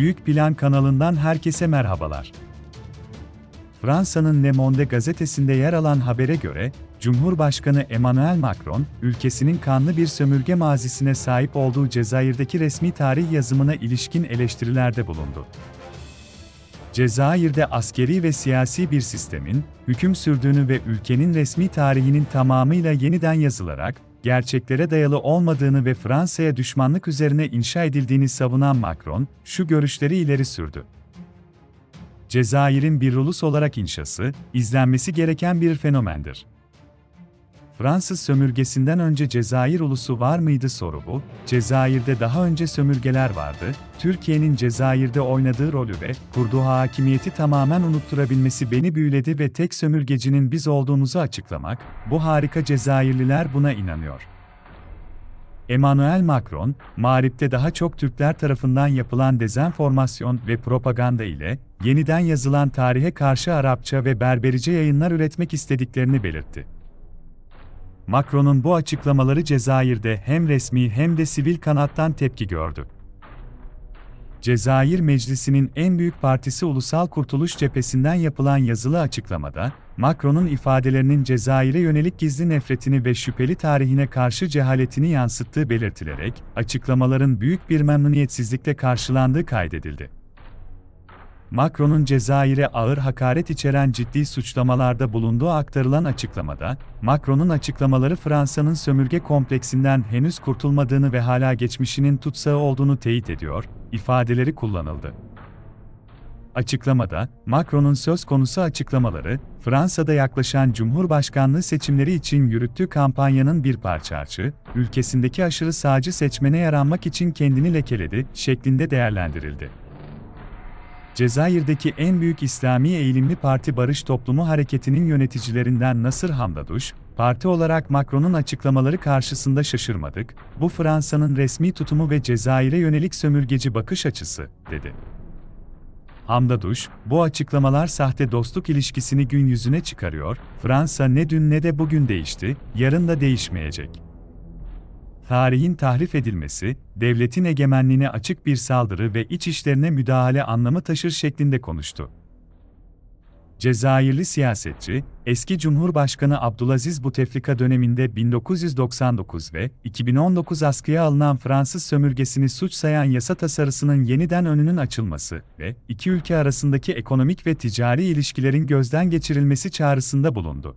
Büyük Plan kanalından herkese merhabalar. Fransa'nın Le Monde gazetesinde yer alan habere göre, Cumhurbaşkanı Emmanuel Macron, ülkesinin kanlı bir sömürge mazisine sahip olduğu Cezayir'deki resmi tarih yazımına ilişkin eleştirilerde bulundu. Cezayir'de askeri ve siyasi bir sistemin, hüküm sürdüğünü ve ülkenin resmi tarihinin tamamıyla yeniden yazılarak, gerçeklere dayalı olmadığını ve Fransa'ya düşmanlık üzerine inşa edildiğini savunan Macron, şu görüşleri ileri sürdü. Cezayir'in bir ulus olarak inşası, izlenmesi gereken bir fenomendir. Fransız sömürgesinden önce Cezayir ulusu var mıydı soru bu. Cezayir'de daha önce sömürgeler vardı. Türkiye'nin Cezayir'de oynadığı rolü ve kurduğu hakimiyeti tamamen unutturabilmesi beni büyüledi ve tek sömürgecinin biz olduğumuzu açıklamak, bu harika Cezayirliler buna inanıyor. Emmanuel Macron, Mağrip'te daha çok Türkler tarafından yapılan dezenformasyon ve propaganda ile yeniden yazılan tarihe karşı Arapça ve Berberice yayınlar üretmek istediklerini belirtti. Macron'un bu açıklamaları Cezayir'de hem resmi hem de sivil kanattan tepki gördü. Cezayir Meclisi'nin en büyük partisi Ulusal Kurtuluş Cephesi'nden yapılan yazılı açıklamada, Macron'un ifadelerinin Cezayir'e yönelik gizli nefretini ve şüpheli tarihine karşı cehaletini yansıttığı belirtilerek, açıklamaların büyük bir memnuniyetsizlikle karşılandığı kaydedildi. Macron'un Cezayir'e ağır hakaret içeren ciddi suçlamalarda bulunduğu aktarılan açıklamada, Macron'un açıklamaları Fransa'nın sömürge kompleksinden henüz kurtulmadığını ve hala geçmişinin tutsağı olduğunu teyit ediyor, ifadeleri kullanıldı. Açıklamada, Macron'un söz konusu açıklamaları, Fransa'da yaklaşan Cumhurbaşkanlığı seçimleri için yürüttüğü kampanyanın bir parçası, ülkesindeki aşırı sağcı seçmene yaranmak için kendini lekeledi, şeklinde değerlendirildi. Cezayir'deki en büyük İslami eğilimli parti Barış Toplumu Hareketi'nin yöneticilerinden Nasır Hamdaduş, parti olarak Macron'un açıklamaları karşısında şaşırmadık, bu Fransa'nın resmi tutumu ve Cezayir'e yönelik sömürgeci bakış açısı, dedi. Hamdaduş, bu açıklamalar sahte dostluk ilişkisini gün yüzüne çıkarıyor, Fransa ne dün ne de bugün değişti, yarın da değişmeyecek tarihin tahrif edilmesi, devletin egemenliğine açık bir saldırı ve iç işlerine müdahale anlamı taşır şeklinde konuştu. Cezayirli siyasetçi, eski Cumhurbaşkanı Abdülaziz Bouteflika döneminde 1999 ve 2019 askıya alınan Fransız sömürgesini suç sayan yasa tasarısının yeniden önünün açılması ve iki ülke arasındaki ekonomik ve ticari ilişkilerin gözden geçirilmesi çağrısında bulundu